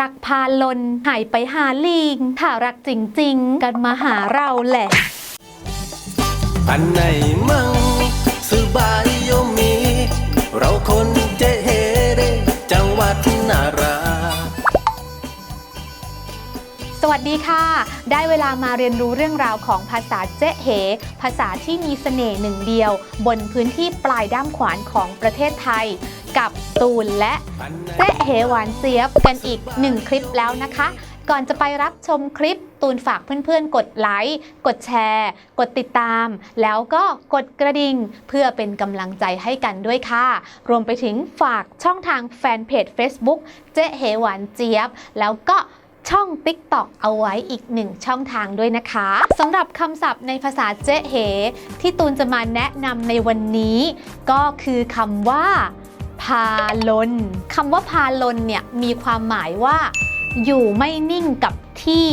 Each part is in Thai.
รักพาลน หายไปหาลิง ถ้ารักจริง ๆ กันมาหาเราแหละ อันไหนมั่งสบายโยมี เราคนเจเฮเดจังหวัดนาราสวัสดีค่ะ ได้เวลามาเรียนรู้เรื่องราวของภาษาเจ๊เห ภาษาที่มีเสน่ห์หนึ่งเดียว บนพื้นที่ปลายด้ามขวานของประเทศไทย กับตูนและเจ๊เหหวานเจี๊ยบกันอีกหนึ่งคลิปแล้วนะคะ ก่อนจะไปรับชมคลิปตูนฝากเพื่อนๆ กดไลค์กดแชร์ กดติดตาม แล้วก็กดกระดิ่งเพื่อเป็นกำลังใจให้กันด้วยค่ะ รวมไปถึงฝากช่องทางแฟนเพจ Facebook เจ๊เหหวานเจี๊ยบ แล้วก็ช่อง TikTok เอาไว้อีกหนึ่งช่องทางด้วยนะคะสำหรับคำศัพท์ในภาษาเจ๊เหที่ตูนจะมาแนะนำในวันนี้ ก็คือคำว่า พาลนคำว่าพาลนเนี่ยมีความหมายว่า อยู่ไม่นิ่งกับที่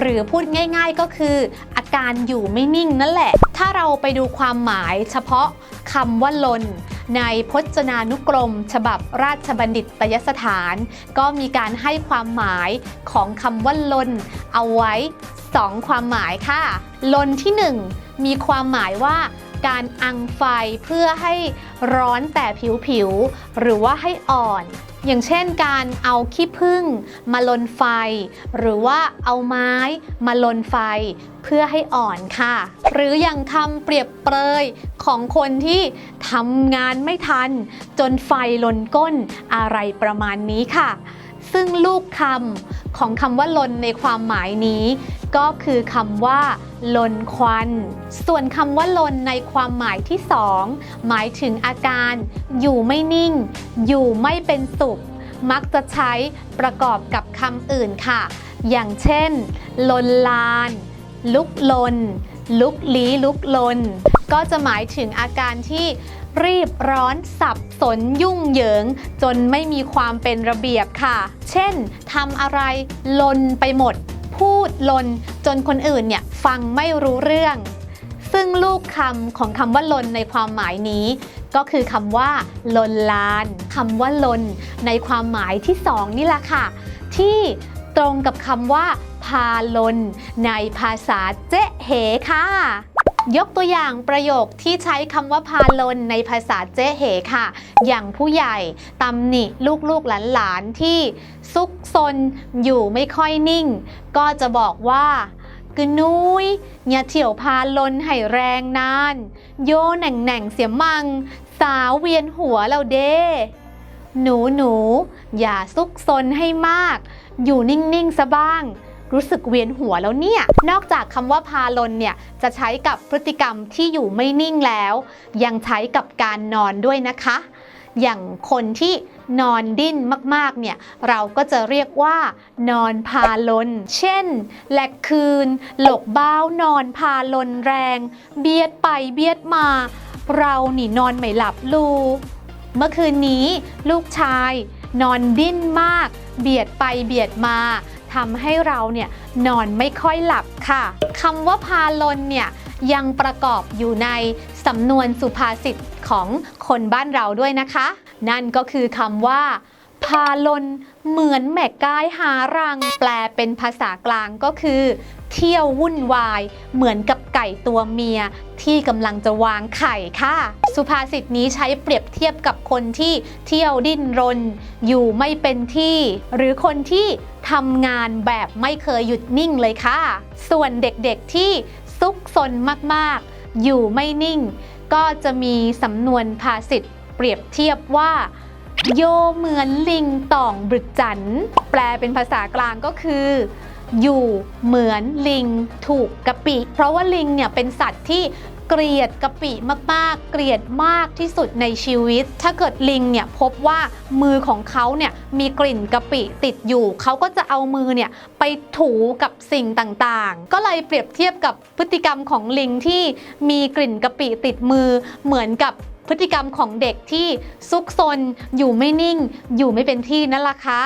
หรือพูดง่าย ๆก็คือ อาการอยู่ไม่นิ่งนั่นแหละ ถ้าเราไปดูความหมายเฉพาะคำว่าลนในพจนานุกรม ฉบับราชบัณฑิตยสถาน ก็มีการให้ความหมายของคำว่าลน เอาไว้ 2 ความหมายค่ะ ลนที่ 1 มีความหมายว่าการอังไฟเพื่อให้ ร้อนแต่ผิวๆหรือว่าให้อ่อน อย่างเช่นการเอาขี้ผึ้งมาลนไฟ หรือว่าเอาไม้มาลนไฟ เพื่อให้อ่อนค่ะ หรืออย่างคำเปรียบเปรยของคนที่ทำงานไม่ทัน จนไฟลนก้นอะไรประมาณนี้ค่ะซึ่งลูกคำของคำว่าลนในความหมายนี้ ก็คือคำว่าลนควัน ส่วนคำว่าลนในความหมายที่สองหมายถึงอาการ อยู่ไม่นิ่ง อยู่ไม่เป็นสุข มักจะใช้ประกอบกับคำอื่นค่ะ อย่างเช่น ลนลาน ลุกลน ลุกลี้ลุกลน ก็จะหมายถึงอาการที่รีบร้อนสับสนยุ่งเหยิง จนไม่มีความเป็นระเบียบค่ะ เช่นทำอะไรลนไปหมด พูดลนจนคนอื่นเนี่ยฟังไม่รู้เรื่อง ซึ่งลูกคำของคำว่าลนในความหมายนี้ ก็คือคำว่าลนลานคำว่าลน ในความหมายที่สองนี่แหละค่ะ ที่ตรงกับคำว่าพาลน ในภาษาเจ๊เหค่ะ ยกตัวอย่างประโยคที่ใช้คำว่าพาลนในภาษาเจ๊เหค่ะ อย่างผู้ใหญ่ตำหนิลูกๆหลานๆที่ซุกซนอยู่ไม่ค่อยนิ่ง ก็จะบอกว่ากึนุ้ยอย่าเที่ยวพาลนให้แรงนาน โยแหน่งแหน่งเสียมัง สาวเวียนหัวเราเด้หนูหนูอย่าซุกซนให้มาก อยู่นิ่ง ๆ ซะบ้าง รู้สึกเวียนหัวแล้วเนี่ย นอกจากคำว่าพาลนเนี่ยจะใช้กับพฤติกรรมที่อยู่ไม่นิ่งแล้ว ยังใช้กับการนอนด้วยนะคะ อย่างคนที่นอนดิ้นมากๆ เนี่ย เราก็จะเรียกว่า นอนพาลน เช่น แหลกคืน หลกเบ้านอนพาลนแรง เบียดไปเบียดมา เรานี่นอนไม่หลับลูเมื่อคืนนี้ลูกชาย นอนดิ้นมาก เบียดไปเบียดมา ทำให้เราเนี่ยนอนไม่ค่อยหลับค่ะคำว่าพาลนเนี่ยยังประกอบอยู่ในสำนวนสุภาษิตของคนบ้านเราด้วยนะคะ นั่นก็คือคำว่า พาลนเหมือนแม่กายหารัง แปลเป็นภาษากลางก็คือ เที่ยววุ่นวาย เหมือนกับไก่ตัวเมีย ที่กำลังจะวางไข่ค่ะ สุภาษิตนี้ใช้เปรียบเทียบกับคนที่เที่ยวดิ้นรน อยู่ไม่เป็นที่ หรือคนที่ทำงานแบบไม่เคยหยุดนิ่งเลยค่ะ ส่วนเด็กๆที่ซุกซนมากๆ อยู่ไม่นิ่ง ก็จะมีสำนวนภาษิตเปรียบเทียบว่า โยเหมือนลิงต่องบึกจัน แปลเป็นภาษากลางก็คือ อยู่เหมือนลิงถูกกะปิ เพราะว่าลิงเนี่ยเป็นสัตว์ที่เกลียดกะปิมากๆ เกลียดมากที่สุดในชีวิต ถ้าเกิดลิงเนี่ยพบว่ามือของเขาเนี่ยมีกลิ่นกะปิติดอยู่ เขาก็จะเอามือเนี่ยไปถูกับสิ่งต่างๆ ก็เลยเปรียบเทียบกับพฤติกรรมของลิงที่มีกลิ่นกะปิติดมือเหมือนกับ พฤติกรรมของเด็กที่ซุกซนอยู่ไม่นิ่ง อยู่ไม่เป็นที่นั่นล่ะค่ะ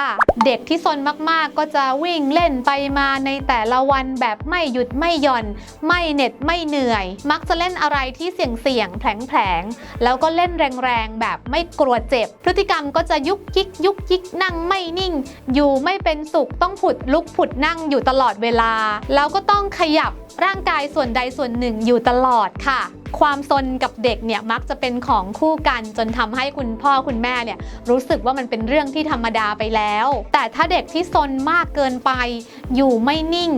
เด็กที่ซนมากๆ ก็จะวิ่งเล่นไปมาในแต่ละวันแบบไม่หยุดไม่หย่อน ไม่เหน็ดไม่เหนื่อย มักจะเล่นอะไรที่เสี่ยงๆแผลงๆแล้วก็เล่นแรงๆแบบไม่กลัวเจ็บ พฤติกรรมก็จะยุกยิกยุกยิกนั่งไม่นิ่ง อยู่ไม่เป็นสุขต้องผุดลุกผุดนั่งอยู่ตลอดเวลา แล้วก็ต้องขยับร่างกายส่วนใดส่วนหนึ่งอยู่ตลอดค่ะ ความซนกับเด็กเนี่ยมักจะเป็นของคู่กันจนทำให้คุณพ่อคุณแม่เนี่ยรู้สึกว่ามันเป็นเรื่องที่ธรรมดาไปแล้ว แต่ถ้าเด็กที่ซนมากเกินไป อยู่ไม่นิ่ง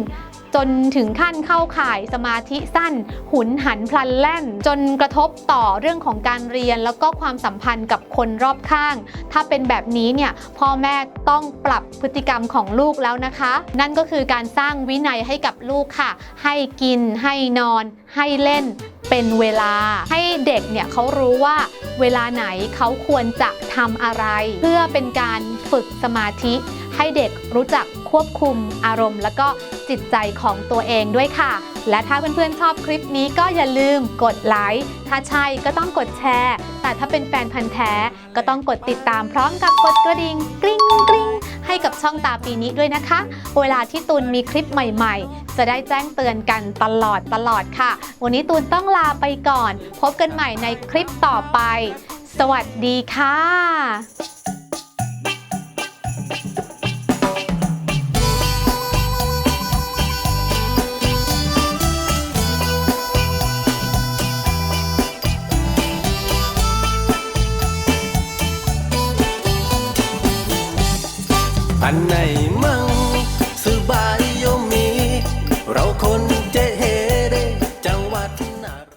จนถึงขั้นเข้าข่ายสมาธิสั้น หุนหันพลันแล่น จนกระทบต่อเรื่องของการเรียนแล้วก็ความสัมพันธ์กับคนรอบข้าง ถ้าเป็นแบบนี้เนี่ยพ่อแม่ต้องปรับพฤติกรรมของลูกแล้วนะคะ นั่นก็คือการสร้างวินัยให้กับลูกค่ะ ให้กิน ให้นอน ให้เล่น เป็นเวลา ให้เด็กเนี่ยเขารู้ว่าเวลาไหนเขาควรจะทำอะไร เพื่อเป็นการฝึกสมาธิ ให้เด็กรู้จักควบคุมอารมณ์ แล้วก็จิตใจของตัวเองด้วยค่ะ และถ้าเพื่อนๆชอบคลิปนี้ก็อย่าลืมกดไลค์ ถ้าใช่ก็ต้องกดแชร์ แต่ถ้าเป็นแฟนพันธ์แท้ก็ต้องกดติดตามพร้อมกับกดกระดิ่งกริ๊งกริ๊ง ให้กับช่องตาปีนี้ด้วยนะคะ เวลาที่ตูนมีคลิปใหม่ๆ จะได้แจ้งเตือนกันตลอดตลอดค่ะ วันนี้ตูนต้องลาไปก่อน พบกันใหม่ในคลิปต่อไป สวัสดีค่ะ อัน